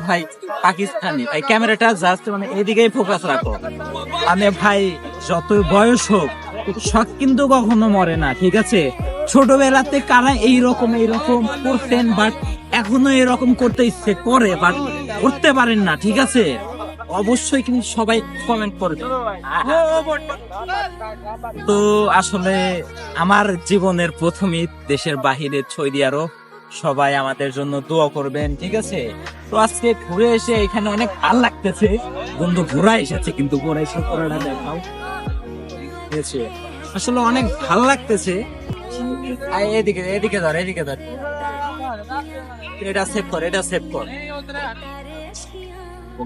ভাই মানে মানে ভাই যত বয়স হোক শখ কিন্তু কখনো মরে না, ঠিক আছে? ছোটবেলাতে কারা এইরকম এইরকম করতেন বাট এখনও এরকম করতে ইচ্ছে করে বাট করতে পারেন না, ঠিক আছে? অবশ্যই কিন্তু সবাই কমেন্ট করে তো আসলে আমার জীবনের প্রথম ঈদ দেশের বাহিরে সৌদি আরব। সবাই আমাদের জন্য দোয়া করবেন, ঠিক আছে? তো আজকে ঘুরে এসে এখানে অনেক ভালো লাগতেছে। বন্ধু, ঘোরা এসেছে কিন্তু ঘোরা এসে ঘোরাটা দেখাও। আসলে অনেক ভালো লাগতেছে। এদিকে এদিকে ধর এদিকে ধর। এটা সেভ কর, এটা সেভ কর। Của.